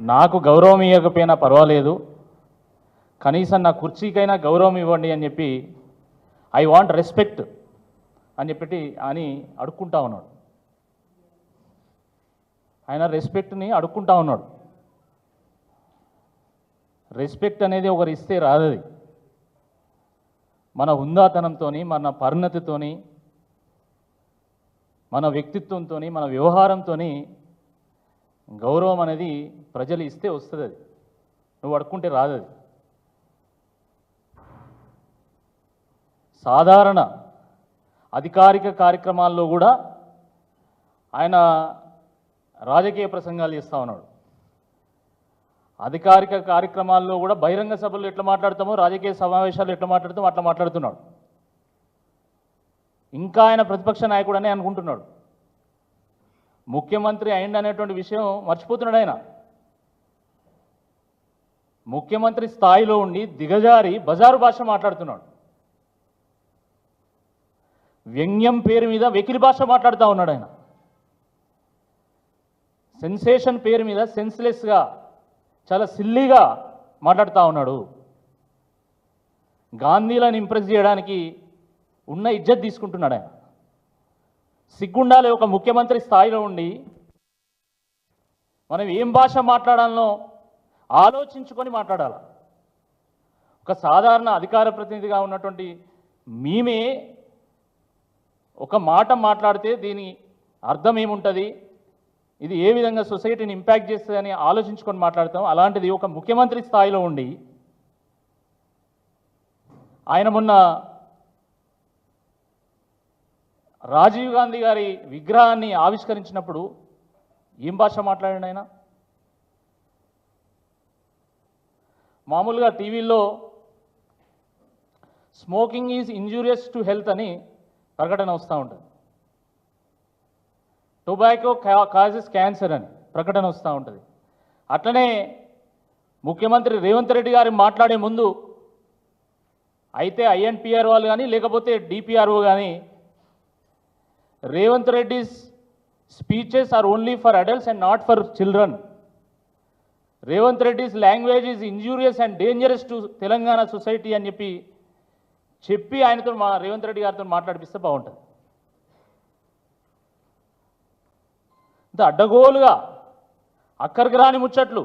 నాకు గౌరవం ఇవ్వకపోయినా పర్వాలేదు. కనీసం నా కుర్చీకైనా గౌరవం ఇవ్వండి అని చెప్పి ఐ వాంట్ రెస్పెక్ట్ అని చెప్పి అని అడుక్కుంటా ఉన్నాడు. ఆయన రెస్పెక్ట్ని అడుక్కుంటా ఉన్నాడు. రెస్పెక్ట్ అనేది ఒకరు ఇస్తే రాదది. మన హుందాతనంతోని మన పరిణతితోని మన వ్యక్తిత్వంతో మన వ్యవహారంతోని గౌరవం అనేది ప్రజలు ఇస్తే వస్తుంది అది. నువ్వు అడుక్కుంటే రాదు అది సాధారణ అధికారిక కార్యక్రమాల్లో కూడా ఆయన రాజకీయ ప్రసంగాలు చేస్తూ ఉన్నాడు. అధికారిక కార్యక్రమాల్లో కూడా బహిరంగ సభలు ఎట్లా మాట్లాడతామో రాజకీయ సమావేశాలు ఎట్లా మాట్లాడతామో అట్లా మాట్లాడుతున్నాడు. ఇంకా ఆయన ప్రతిపక్ష నాయకుడు అనుకుంటున్నాడు. ముఖ్యమంత్రి అయింది అనేటువంటి విషయం మర్చిపోతున్నాడు ఆయన. ముఖ్యమంత్రి స్థాయిలో ఉండి దిగజారి బజారు భాష మాట్లాడుతున్నాడు. వ్యంగ్యం పేరు మీద వెకిలి భాష మాట్లాడుతూ ఉన్నాడు ఆయన. సెన్సేషన్ పేరు మీద సెన్స్లెస్గా చాలా సిల్లీగా మాట్లాడుతూ ఉన్నాడు. గాంధీలను ఇంప్రెస్ చేయడానికి ఉన్న ఇజ్జత్ తీసుకుంటున్నాడు ఆయన. సిగ్గుండాలి ఒక ముఖ్యమంత్రి స్థాయిలో ఉండి మనం ఏం భాష మాట్లాడాలనో ఆలోచించుకొని మాట్లాడాలి. ఒక సాధారణ అధికార ప్రతినిధిగా ఉన్నటువంటి మేమే ఒక మాట మాట్లాడితే దీని అర్థం ఏముంటుంది? ఇది ఏ విధంగా సొసైటీని ఇంపాక్ట్ చేస్తుందని ఆలోచించుకొని మాట్లాడతాం. అలాంటిది ఒక ముఖ్యమంత్రి స్థాయిలో ఉండి ఆయన మొన్న రాజీవ్ గాంధీ గారి విగ్రహాన్ని ఆవిష్కరించినప్పుడు ఏం భాష మాట్లాడండి ఆయన? మామూలుగా టీవీల్లో smoking is injurious to health అని ప్రకటన వస్తూ ఉంటుంది. టొబాకో కాజెస్ క్యాన్సర్ అని ప్రకటన వస్తూ ఉంటుంది. అట్లనే ముఖ్యమంత్రి రేవంత్ రెడ్డి గారు మాట్లాడే ముందు అయితే ఐఎన్పిఆర్ వాళ్ళు కానీ లేకపోతే డిపిఆర్ఓ కానీ Revanth Reddy's speeches are only for adults and not for children Revanth Reddy's language is injurious and dangerous to Telangana society అని చెప్పి చెప్పి ఆయనతో మా రేవంత్ రెడ్డి గారితో మాట్లాడిపిస్తే బాగుంటుంది. ఇంత అడ్డగోలుగా అక్కడికి రాని ముచ్చట్లు